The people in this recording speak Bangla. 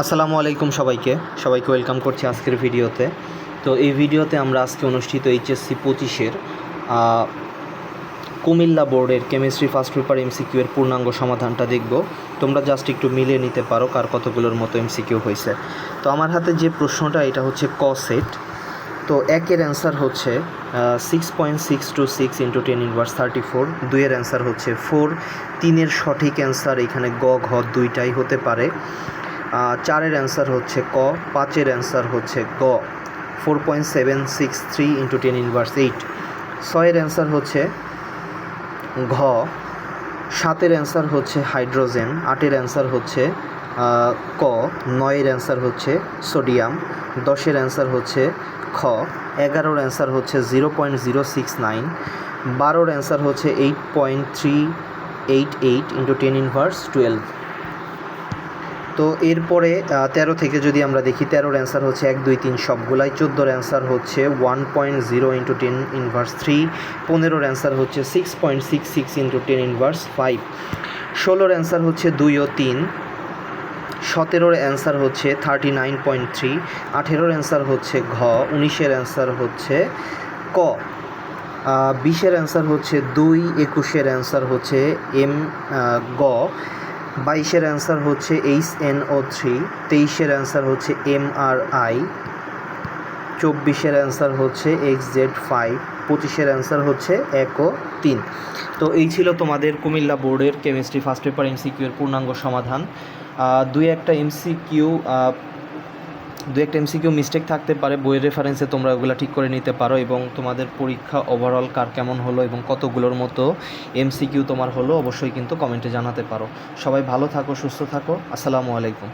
আসসালামু আলাইকুম সবাইকে। সবাইকে ওয়েলকাম করছি আজকের ভিডিওতে। তো এই ভিডিওতে আমরা আজকে অনুষ্ঠিত এইচএসসি পঁচিশের কুমিল্লা বোর্ডের কেমিস্ট্রি ফার্স্ট পেপার এমসিকিউ এর পূর্ণাঙ্গ সমাধানটা দেখব। তোমরা জাস্ট একটু মিলিয়ে নিতে পারো কার কতগুলোর মতো এমসিকিউ হয়েছে। তো আমার হাতে যে প্রশ্নটা, এটা হচ্ছে ক সেট। তো একের অ্যান্সার হচ্ছে six point six two six into ten inverse thirty four দুইয়ের অ্যান্সার হচ্ছে ফোর তিনের সঠিক অ্যান্সার এখানে গ, ঘ দুইটাই হতে পারে। চারের অ্যান্সার হচ্ছে ক, পাঁচের অ্যান্সার হচ্ছে গ। Four point seven six three into ten inverse eight ছয়ের অ্যান্সার হচ্ছে ঘ। সাতের অ্যান্সার হচ্ছে হাইড্রোজেন আটের অ্যান্সার হচ্ছে ক। নয়ের অ্যান্সার হচ্ছে সোডিয়াম দশের অ্যান্সার হচ্ছে খ। এগারোর অ্যান্সার হচ্ছে zero point zero six nine বারোর অ্যান্সার হচ্ছে eight point three eight eight into ten inverse twelve তো এরপরে তেরো থেকে যদি আমরা দেখি, তেরোর অ্যান্সার হচ্ছে এক, দুই, তিন, সবগুলাই। চোদ্দোর অ্যান্সার হচ্ছে one point zero into ten inverse three পনেরোর অ্যান্সার হচ্ছে six point six six into ten inverse five ষোলোর অ্যান্সার হচ্ছে দুই ও তিন। সতেরোর অ্যান্সার হচ্ছে থার্টি নাইন পয়েন্ট থ্রি আঠেরোর অ্যান্সার হচ্ছে ঘ। উনিশের অ্যান্সার হচ্ছে ক। বিশের অ্যান্সার হচ্ছে দুই, একুশের অ্যান্সার হচ্ছে এম গ। বাইশের অ্যান্সার হচ্ছে এইচ এন ও থ্রি, তেইশের অ্যান্সার হচ্ছে এম আর আই, চব্বিশের অ্যান্সার হচ্ছে এক্স জেড ফাইভ, পঁচিশের অ্যান্সার হচ্ছে এক ও তিন। তো এই ছিল তোমাদের কুমিল্লা বোর্ডের কেমিস্ট্রি ফার্স্ট পেপার এমসিকিউ এর পূর্ণাঙ্গ সমাধান। দুই একটা এমসিকিউ দু একটা এমসিকিউ মিস্টেক থাকতে পারে, বইয়ের রেফারেন্সে তোমরা ওগুলো ঠিক করে নিতে পারো এবং তোমাদের পরীক্ষা ওভারঅল কার কেমন হলো এবং কতগুলোর মতো এমসিকিউ তোমার হলো, অবশ্যই কিন্তু কমেন্টে জানাতে পারো। সবাই ভালো থাকো, সুস্থ থাকো, আসসালামু আলাইকুম।